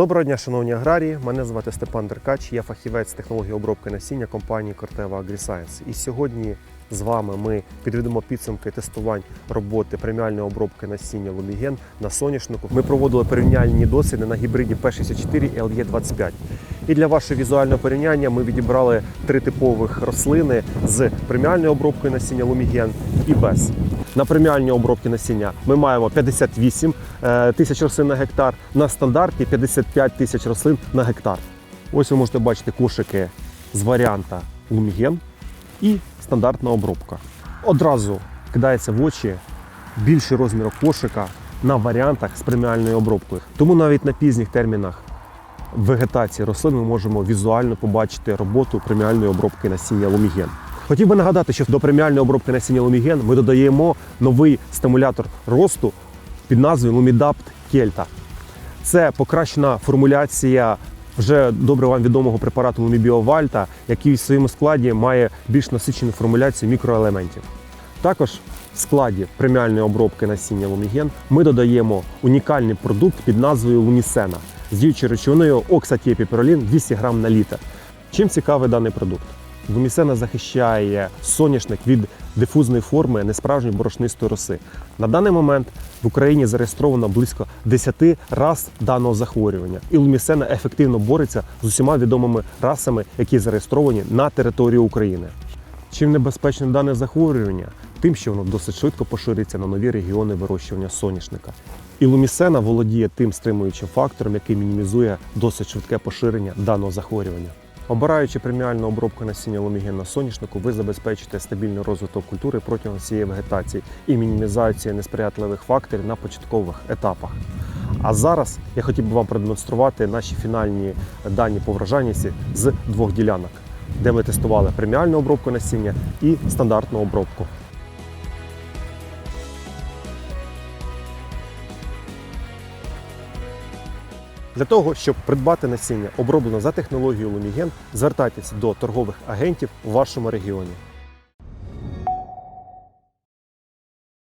Доброго дня, шановні аграрії. Мене звати Степан Деркач, я фахівець технології обробки насіння компанії Corteva AgriScience. І сьогодні з вами ми підведемо підсумки тестувань роботи преміальної обробки насіння Луміген на соняшнику. Ми проводили порівняльні досліди на гібриді P64 і LE25. І для вашого візуального порівняння ми відібрали три типових рослини з преміальною обробкою насіння Луміген і без. На преміальній обробці насіння ми маємо 58 е, тисяч рослин на гектар, на стандарті 55 тисяч рослин на гектар. Ось ви можете бачити кошики з варіанта Луміген і стандартна обробка. Одразу кидається в очі більший розмір кошика на варіантах з преміальною обробкою. Тому навіть на пізніх термінах вегетації рослин ми можемо візуально побачити роботу преміальної обробки насіння Луміген. Хотів би нагадати, що до преміальної обробки насіння Луміген ми додаємо новий стимулятор росту під назвою Лумідапт Кельта. Це покращена формуляція вже добре вам відомого препарату Лумібіовальта, який в своєму складі має більш насичену формуляцію мікроелементів. Також в складі преміальної обробки насіння Луміген ми додаємо унікальний продукт під назвою Лумісена з діючою речовиною оксатіепіперолін 200 грам на літр. Чим цікавий даний продукт? Лумісена захищає соняшник від дифузної форми несправжньої борошнистої роси. На даний момент в Україні зареєстровано близько 10 раз даного захворювання, і лумісена ефективно бореться з усіма відомими расами, які зареєстровані на території України. Чим небезпечне дане захворювання? Тим, що воно досить швидко поширюється на нові регіони вирощування соняшника. І лумісена володіє тим стримуючим фактором, який мінімізує досить швидке поширення даного захворювання. Обираючи преміальну обробку насіння луміген на соняшнику, ви забезпечите стабільний розвиток культури протягом всієї вегетації і мінімізацію несприятливих факторів на початкових етапах. А зараз я хотів би вам продемонструвати наші фінальні дані по врожайності з двох ділянок, де ми тестували преміальну обробку насіння і стандартну обробку. Для того, щоб придбати насіння, оброблене за технологією Луміген, звертайтеся до торгових агентів у вашому регіоні.